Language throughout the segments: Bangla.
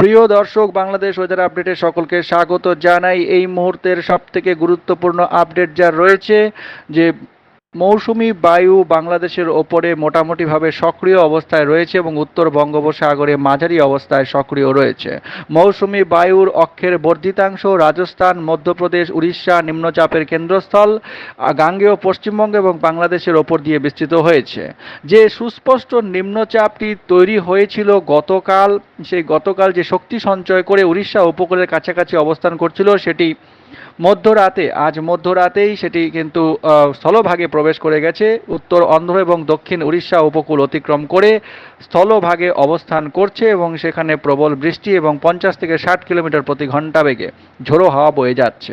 প্রিয় দর্শক, বাংলাদেশ ওয়েদার আপডেটে সকলকে স্বাগত জানাই। এই মুহূর্তের সবথেকে গুরুত্বপূর্ণ আপডেট যা রয়েছে, যে মৌসুমি বায়ু বাংলাদেশের ওপরে মোটামুটিভাবে সক্রিয় অবস্থায় রয়েছে এবং উত্তর বঙ্গোপসাগরে মাঝারি অবস্থায় সক্রিয় রয়েছে। মৌসুমি বায়ুর অক্ষের বর্ধিতাংশ রাজস্থান, মধ্যপ্রদেশ, উড়িষ্যা নিম্নচাপের কেন্দ্রস্থল, গাঙ্গেয় পশ্চিমবঙ্গ এবং বাংলাদেশের ওপর দিয়ে বিস্তৃত হয়েছে। যে সুস্পষ্ট নিম্নচাপটি তৈরি হয়েছিল গতকাল, সেই গতকাল যে শক্তি সঞ্চয় করে উড়িষ্যা উপকূলের কাছাকাছি অবস্থান করছিল, সেটি মধ্যরাতে, আজ মধ্যরাতেই সেটি কিন্তু স্থলভাগে প্রবেশ করে গেছে। উত্তর অন্ধ্র এবং দক্ষিণ উড়িষ্যা উপকূল অতিক্রম করে স্থলভাগে অবস্থান করছে এবং সেখানে প্রবল বৃষ্টি এবং পঞ্চাশ থেকে ষাট কিলোমিটার প্রতি ঘণ্টা বেগে ঝোড়ো হাওয়া বয়ে যাচ্ছে।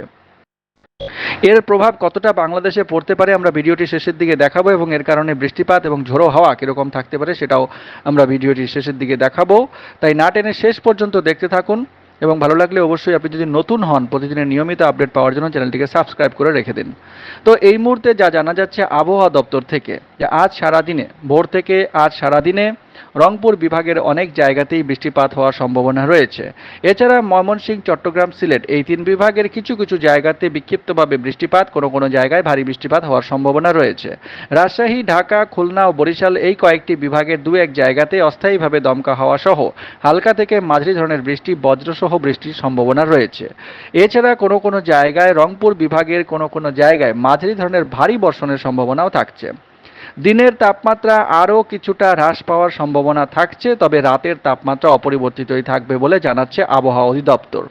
এর প্রভাব কতটা বাংলাদেশে পড়তে পারে আমরা ভিডিওটি শেষের দিকে দেখাবো এবং এর কারণে বৃষ্টিপাত এবং ঝোড়ো হাওয়া কীরকম থাকতে পারে সেটাও আমরা ভিডিওটি শেষের দিকে দেখাবো। তাই না টেনে শেষ পর্যন্ত দেখতে থাকুন। এবং ভালো লাগলে অবশ্যই আপনি যদি নতুন হন, প্রতিদিনের নিয়মিত আপডেট পাওয়ার জন্য চ্যানেলটিকে সাবস্ক্রাইব করে রেখে দিন। তো এই মুহূর্তে যা জানা যাচ্ছে আবহাওয়া দপ্তর থেকে, যে আজ সারাদিনে, ভোর থেকে আজ সারাদিনে রংপুর বিভাগের অনেক জায়গাতেই বৃষ্টিপাত হওয়ার সম্ভাবনা রয়েছে। এছাড়া ময়মনসিংহ, চট্টগ্রাম, সিলেট এই তিন বিভাগের কিছু কিছু জায়গাতে বিক্ষিপ্তভাবে বৃষ্টিপাত, কোনো কোনো জায়গায় ভারী বৃষ্টিপাত হওয়ার সম্ভাবনা রয়েছে। রাজশাহী, ঢাকা, খুলনা ও বরিশাল এই কয়েকটি বিভাগের দু এক জায়গাতে অস্থায়ীভাবে দমকা হাওয়া সহ হালকা থেকে মাঝারি ধরনের বৃষ্টি, বজ্রসহ বৃষ্টির সম্ভাবনা রয়েছে। এছাড়া কোনো কোনো জায়গায় রংপুর বিভাগের কোনো কোনো জায়গায় মাঝারি ধরনের ভারী বর্ষণের সম্ভাবনাও থাকছে। দিনের তাপমাত্রা আরও কিছুটা হ্রাস পাওয়ার সম্ভাবনা থাকছে, তবে রাতের তাপমাত্রা অপরিবর্তিতই থাকবে বলে জানাচ্ছে আবহাওয়া অধিদপ্তর।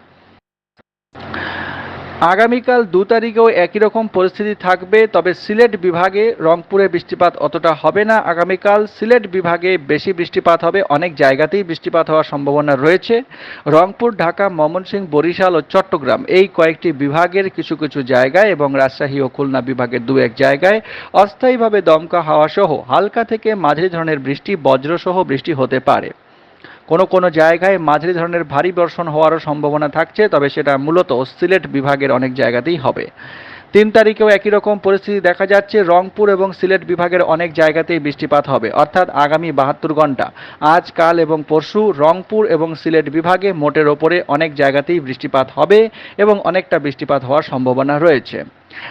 আগামীকাল দু তারিখেও একই রকম পরিস্থিতি থাকবে, তবে সিলেট বিভাগে রংপুরে বৃষ্টিপাত অতটা হবে না। আগামীকাল সিলেট বিভাগে বেশি বৃষ্টিপাত হবে, অনেক জায়গাতেই বৃষ্টিপাত হওয়ার সম্ভাবনা রয়েছে। রংপুর, ঢাকা, ময়মনসিংহ, বরিশাল ও চট্টগ্রাম এই কয়েকটি বিভাগের কিছু কিছু জায়গায় এবং রাজশাহী ও খুলনা বিভাগের দু এক জায়গায় অস্থায়ীভাবে দমকা হাওয়া সহ হালকা থেকে মাঝারি ধরনের বৃষ্টি, বজ্রসহ বৃষ্টি হতে পারে। কোনো কোনো জায়গায় মাঝারি ধরনের ভারী বর্ষণ হওয়ারও সম্ভাবনা থাকছে, তবে সেটা মূলত সিলেট বিভাগের অনেক জায়গাতেই হবে। তিন তারিখেও একই রকম পরিস্থিতি দেখা যাচ্ছে, রংপুর এবং সিলেট বিভাগের অনেক জায়গাতেই বৃষ্টিপাত হবে। অর্থাৎ আগামী বাহাত্তর ঘণ্টা, আজ, কাল এবং পরশু রংপুর এবং সিলেট বিভাগে মোটের ওপরে অনেক জায়গাতেই বৃষ্টিপাত হবে এবং অনেকটা বৃষ্টিপাত হওয়ার সম্ভাবনা রয়েছে।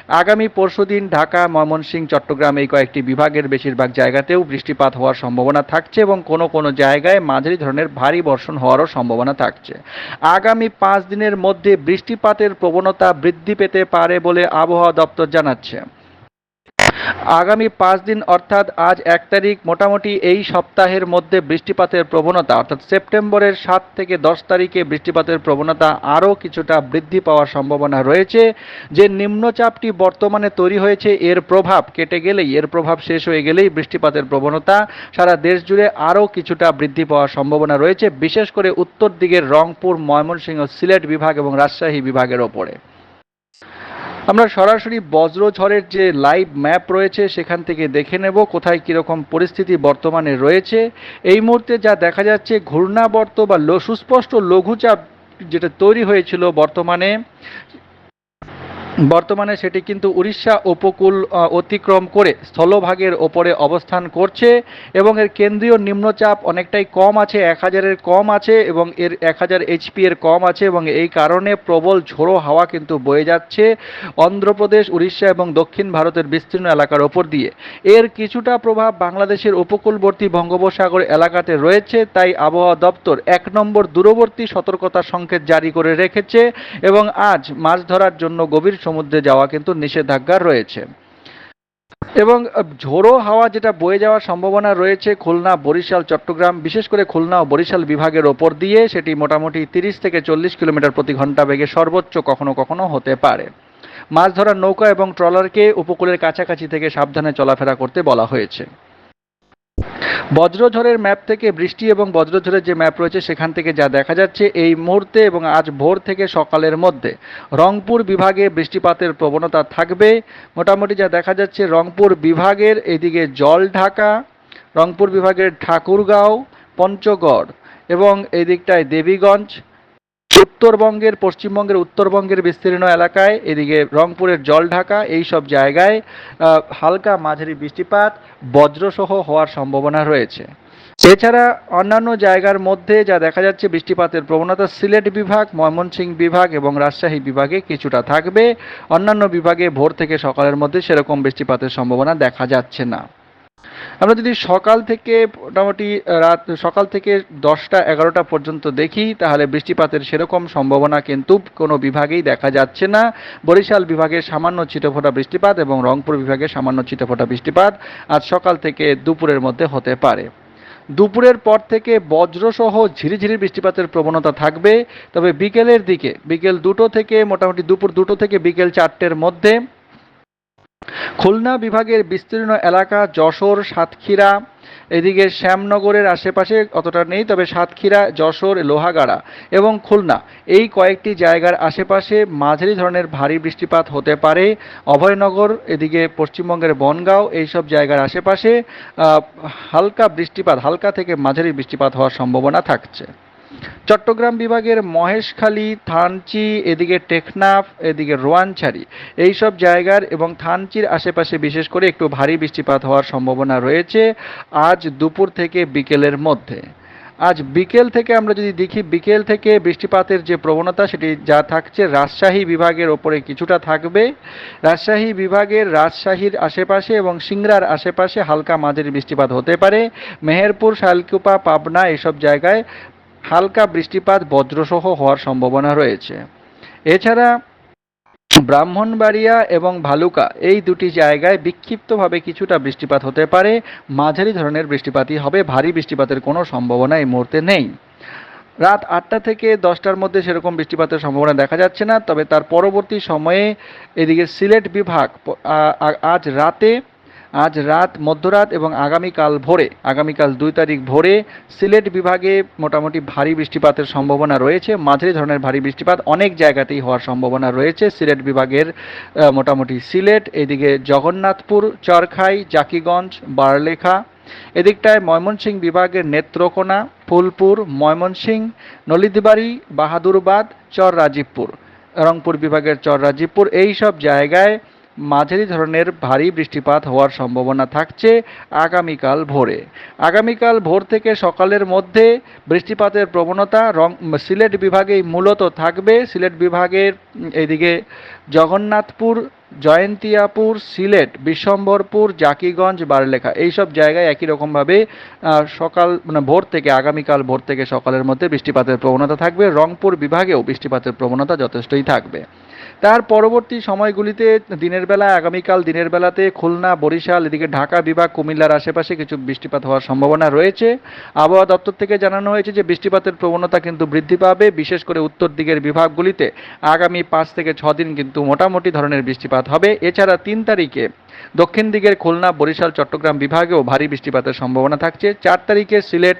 আগামী পরশুদিন ঢাকা, ময়মনসিংহ, চট্টগ্রাম এই কয়েকটি বিভাগের বেশিরভাগ জায়গাতেও বৃষ্টিপাত হওয়ার সম্ভাবনা থাকছে এবং কোনো কোনো জায়গায় মাঝারি ধরনের ভারী বর্ষণ হওয়ারও সম্ভাবনা থাকছে। আগামী পাঁচ দিনের মধ্যে বৃষ্টিপাতের প্রবণতা বৃদ্ধি পেতে পারে বলে আবহাওয়া দপ্তর জানাচ্ছে। আগামী পাঁচ দিন অর্থাৎ আজ এক তারিখ মোটামুটি এই সপ্তাহের মধ্যে বৃষ্টিপাতের প্রবণতা, অর্থাৎ সেপ্টেম্বরের সাত থেকে দশ তারিখে বৃষ্টিপাতের প্রবণতা আরও কিছুটা বৃদ্ধি পাওয়ার সম্ভাবনা রয়েছে। যে নিম্নচাপটি বর্তমানে তৈরি হয়েছে, এর প্রভাব কেটে গেলেই, এর প্রভাব শেষ হয়ে গেলেই বৃষ্টিপাতের প্রবণতা সারা দেশ জুড়ে আরও কিছুটা বৃদ্ধি পাওয়ার সম্ভাবনা রয়েছে, বিশেষ করে উত্তর দিকের রংপুর, ময়মনসিংহ, সিলেট বিভাগ এবং রাজশাহী বিভাগের ওপরে। আমরা সরাসরি বজ্র ঝড়ের যে লাইভ ম্যাপ রয়েছে, সেখান থেকে দেখে নেব কোথায় কীরকম পরিস্থিতি বর্তমানে রয়েছে। এই মুহূর্তে যা দেখা যাচ্ছে, ঘূর্ণাবর্ত বা সুস্পষ্ট লঘুচাপ যেটা তৈরি হয়েছিল বর্তমানে বর্তমানে সেটি কিন্তু উড়িষ্যা উপকূল অতিক্রম করে স্থলভাগের ওপরে অবস্থান করছে এবং এর কেন্দ্রীয় নিম্নচাপ অনেকটাই কম আছে, এক হাজারের কম আছে এবং এর এক হাজার এইচপি এর কম আছে এবং এই কারণে প্রবল ঝোড়ো হাওয়া কিন্তু বয়ে যাচ্ছে অন্ধ্রপ্রদেশ, উড়িষ্যা এবং দক্ষিণ ভারতের বিস্তীর্ণ এলাকার ওপর দিয়ে। এর কিছুটা প্রভাব বাংলাদেশের উপকূলবর্তী বঙ্গোপসাগর এলাকাতে রয়েছে, তাই আবহাওয়া দপ্তর এক নম্বর দূরবর্তী সতর্কতা সংকেত জারি করে রেখেছে এবং আজ মাছ ধরার জন্য গভীর সমুদ্রে যাওয়া কিন্তু নিষেধাজ্ঞা রয়েছে। এবং ঝোড়ো হাওয়া যেটা বয়ে যাওয়ার সম্ভাবনা রয়েছে খুলনা, বরিশাল, চট্টগ্রাম, বিশেষ করে খুলনা ও বরিশাল বিভাগের ওপর দিয়ে সেটি মোটামুটি তিরিশ থেকে চল্লিশ কিলোমিটার প্রতি ঘণ্টা বেগে সর্বোচ্চ কখনো কখনো হতে পারে। মাছ ধরার নৌকা এবং ট্রলারকে উপকূলের কাছাকাছি থেকে সাবধানে চলাফেরা করতে বলা হয়েছে। বজ্রঝড়ের ম্যাপ থেকে বৃষ্টি এবং বজ্রঝড়ের যে ম্যাপ রয়েছে সেখান থেকে যা দেখা যাচ্ছে, এই মুহূর্তে এবং আজ ভোর থেকে সকালের মধ্যে রংপুর বিভাগে বৃষ্টিপাতের প্রবণতা থাকবে। মোটামুটি যা দেখা যাচ্ছে, রংপুর বিভাগের এদিকে জল ঢাকা, রংপুর বিভাগের ঠাকুরগাঁও, পঞ্চগড় এবং এই দিকটায় দেবীগঞ্জ উত্তরবঙ্গের, পশ্চিমবঙ্গের, উত্তরবঙ্গের বিস্তীর্ণ এলাকায়, এদিকে রংপুরের জলঢাকা এই সব জায়গায় হালকা মাঝারি বৃষ্টিপাত, বজ্রসহ হওয়ার সম্ভাবনা রয়েছে। এছাড়া অন্যান্য জায়গার মধ্যে যা দেখা যাচ্ছে, বৃষ্টিপাতের প্রবণতা সিলেট বিভাগ, ময়মনসিংহ বিভাগ এবং রাজশাহী বিভাগে কিছুটা থাকবে। অন্যান্য বিভাগে ভোর থেকে সকালের মধ্যে সেরকম বৃষ্টিপাতের সম্ভাবনা দেখা যাচ্ছে না। আমরা যদি সকাল থেকে মোটামুটি রাত, সকাল থেকে দশটা, এগারোটা পর্যন্ত দেখি, তাহলে বৃষ্টিপাতের সেরকম সম্ভাবনা কিন্তু কোনো বিভাগেই দেখা যাচ্ছে না। বরিশাল বিভাগে সামান্য ছিটেফোঁটা বৃষ্টিপাত এবং রংপুর বিভাগে সামান্য ছিটেফোঁটা বৃষ্টিপাত আজ সকাল থেকে দুপুরের মধ্যে হতে পারে। দুপুরের পর থেকে বজ্রসহ ঝিরিঝিরি বৃষ্টিপাতের প্রবণতা থাকবে। তবে বিকেলের দিকে, বিকেল দুটো থেকে, মোটামুটি দুপুর দুটো থেকে বিকেল চারটের মধ্যে খুলনা বিভাগের বিস্তীর্ণ এলাকা যশোর, সাতক্ষীরা, এদিকে শ্যামনগরের আশেপাশে অতটা নেই, তবে সাতক্ষীরা, যশোর, লোহাগাড়া এবং খুলনা এই কয়েকটি জায়গার আশেপাশে মাঝারি ধরনের ভারী বৃষ্টিপাত হতে পারে। অভয়নগর, এদিকে পশ্চিমবঙ্গের বনগাঁও এইসব জায়গার আশেপাশে হালকা বৃষ্টিপাত, হালকা থেকে মাঝারি বৃষ্টিপাত হওয়ার সম্ভাবনা থাকছে। চট্টগ্রাম বিভাগের মহেশখালী, থানচি, এদিকে টেকনাফ, এদিকে রোয়ানছাড়ি। এইসব জায়গার এবং থানচির আশেপাশে বিশেষ করে একটু ভারী বৃষ্টিপাত হওয়ার সম্ভাবনা রয়েছে আজ দুপুর থেকে বিকেলের মধ্যে। আজ বিকেল থেকে আমরা যদি দেখি, বিকেল থেকে বৃষ্টিপাতের যে প্রবণতা সেটি যা থাকছে, রাজশাহী বিভাগের ওপরে কিছুটা থাকবে। রাজশাহী বিভাগের রাজশাহীর আশেপাশে এবং সিংড়ার আশেপাশে হালকা মাঝারি বৃষ্টিপাত হতে পারে। মেহেরপুর, শালকুপা, পাবনা এসব জায়গায় হালকা বৃষ্টিপাত বজ্রসহ হওয়ার সম্ভাবনা রয়েছে। এছাড়া ব্রাহ্মণবাড়িয়া এবং ভালুকা এই দুটি জায়গায় বিক্ষিপ্তভাবে কিছুটা বৃষ্টিপাত হতে পারে। মাঝারি ধরনের বৃষ্টিপাতই হবে, ভারী বৃষ্টিপাতের কোনো সম্ভাবনা এই মুহূর্তে নেই। রাত আটটা থেকে দশটার মধ্যে সেরকম বৃষ্টিপাতের সম্ভাবনা দেখা যাচ্ছে না, তবে তার পরবর্তী সময়ে এদিকে সিলেট বিভাগ আজ রাতে আজ রাত, মধ্যরাত এবং আগামীকাল ভোরে, আগামীকাল দুই তারিখ ভোরে সিলেট বিভাগে মোটামুটি ভারী বৃষ্টিপাতের সম্ভাবনা রয়েছে। মাঝারি ধরনের ভারী বৃষ্টিপাত অনেক জায়গাতেই হওয়ার সম্ভাবনা রয়েছে। সিলেট বিভাগের মোটামুটি সিলেট, এদিকে জগন্নাথপুর, চরখাই, জাকিগঞ্জ, বারলেখা, এদিকটায় ময়মনসিংহ বিভাগের নেত্রকোনা, ফুলপুর, ময়মনসিংহ নলিদিবাড়ি বাহাদুরবাদ চর রাজীবপুর রংপুর বিভাগের চর রাজীবপুর এই সব জায়গায় মাঝারি ধরনের ভারী বৃষ্টিপাত হওয়ার সম্ভাবনা থাকছে আগামীকাল ভোরে। আগামীকাল ভোর থেকে সকালের মধ্যে বৃষ্টিপাতের প্রবণতা রং, সিলেট বিভাগেই মূলত থাকবে। সিলেট বিভাগের এদিকে জগন্নাথপুর জয়ন্তিয়াপুর, সিলেট, বিশ্বম্বরপুর, জাকিগঞ্জ, বারলেখা। এইসব জায়গায় একই রকমভাবে সকাল মানে ভোর থেকে, আগামীকাল ভোর থেকে সকালের মধ্যে বৃষ্টিপাতের প্রবণতা থাকবে। রংপুর বিভাগেও বৃষ্টিপাতের প্রবণতা যথেষ্টই থাকবে। তার পরবর্তী সময়গুলিতে দিনের বেলা, আগামীকাল দিনের বেলাতে খুলনা, বরিশাল, এদিকে ঢাকা বিভাগ, কুমিল্লার আশেপাশে কিছু বৃষ্টিপাত হওয়ার সম্ভাবনা রয়েছে। আবহাওয়া দপ্তর থেকে জানানো হয়েছে যে, বৃষ্টিপাতের প্রবণতা কিন্তু বৃদ্ধি পাবে। বিশেষ করে উত্তর দিকের বিভাগগুলিতে আগামী পাঁচ থেকে ছ দিন কিন্তু মোটামুটি ধরনের বৃষ্টিপাত হবে। এছাড়া তিন তারিখে দক্ষিণ দিকের খুলনা, বরিশাল, চট্টগ্রাম বিভাগেও ভারী বৃষ্টিপাতের সম্ভাবনা থাকছে। চার তারিখে সিলেট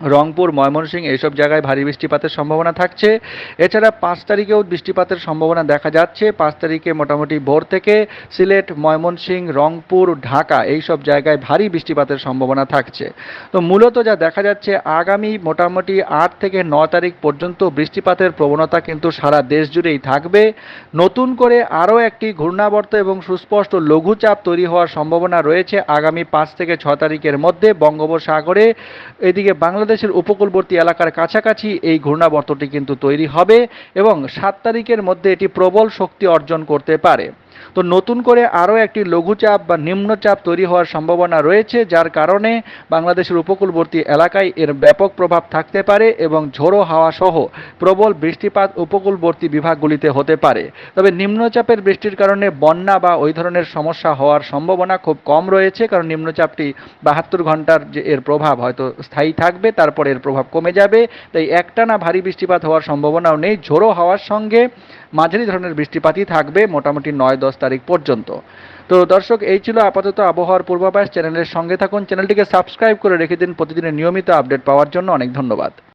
রংপুর, ময়মনসিংহ এইসব জায়গায় ভারী বৃষ্টিপাতের সম্ভাবনা থাকছে। এছাড়া পাঁচ তারিখেও বৃষ্টিপাতের সম্ভাবনা দেখা যাচ্ছে। পাঁচ তারিখে মোটামুটি ভোর থেকে সিলেট, ময়মনসিংহ, রংপুর, ঢাকা এই সব জায়গায় ভারী বৃষ্টিপাতের সম্ভাবনা থাকছে। তো মূলত যা দেখা যাচ্ছে, আগামী মোটামুটি আট থেকে ন তারিখ পর্যন্ত বৃষ্টিপাতের প্রবণতা কিন্তু সারা দেশ জুড়েই থাকবে। নতুন করে আরও একটি ঘূর্ণাবর্ত এবং সুস্পষ্ট লঘুচাপ তৈরি হওয়ার সম্ভাবনা রয়েছে আগামী পাঁচ থেকে ছ তারিখের মধ্যে বঙ্গোপসাগরে। এদিকে বাংলাদেশের উপকূলবর্তী এলাকার কাছাকাছি এই ঘূর্ণাবর্তটি কিন্তু তৈরি হবে এবং সাত তারিখের মধ্যে এটি প্রবল শক্তি অর্জন করতে পারে। তো নতুন করে আরও একটি লঘুচাপ বা নিম্নচাপ তৈরি হওয়ার সম্ভাবনা রয়েছে, যার কারণে বাংলাদেশের উপকূলবর্তী এলাকায় এর ব্যাপক প্রভাব থাকতে পারে এবং ঝোড়ো হাওয়া সহ প্রবল বৃষ্টিপাত উপকূলবর্তী বিভাগগুলিতে হতে পারে। তবে নিম্নচাপের বৃষ্টির কারণে বন্যা বা ওই ধরনের সমস্যা হওয়ার সম্ভাবনা খুব কম রয়েছে, কারণ নিম্নচাপটি বাহাত্তর ঘণ্টার যে এর প্রভাব হয়তো স্থায়ী থাকবে, তারপর এর প্রভাব কমে যাবে। তাই একটানা ভারী বৃষ্টিপাত হওয়ার সম্ভাবনাও নেই। ঝোড়ো হাওয়ার সঙ্গে মাঝারি ধরনের বৃষ্টিপাতই থাকবে, মোটামুটি নয় দশ তারিখ পর্যন্ত। তো দর্শক, এই ছিল আপাতত আবহাওয়ার পূর্বাভাস। চ্যানেলের সঙ্গে থাকুন। চ্যানেলটিকে সাবস্ক্রাইব করে রেখে দিন। প্রতিদিনের নিয়মিত আপডেট পাওয়ার জন্য অনেক ধন্যবাদ।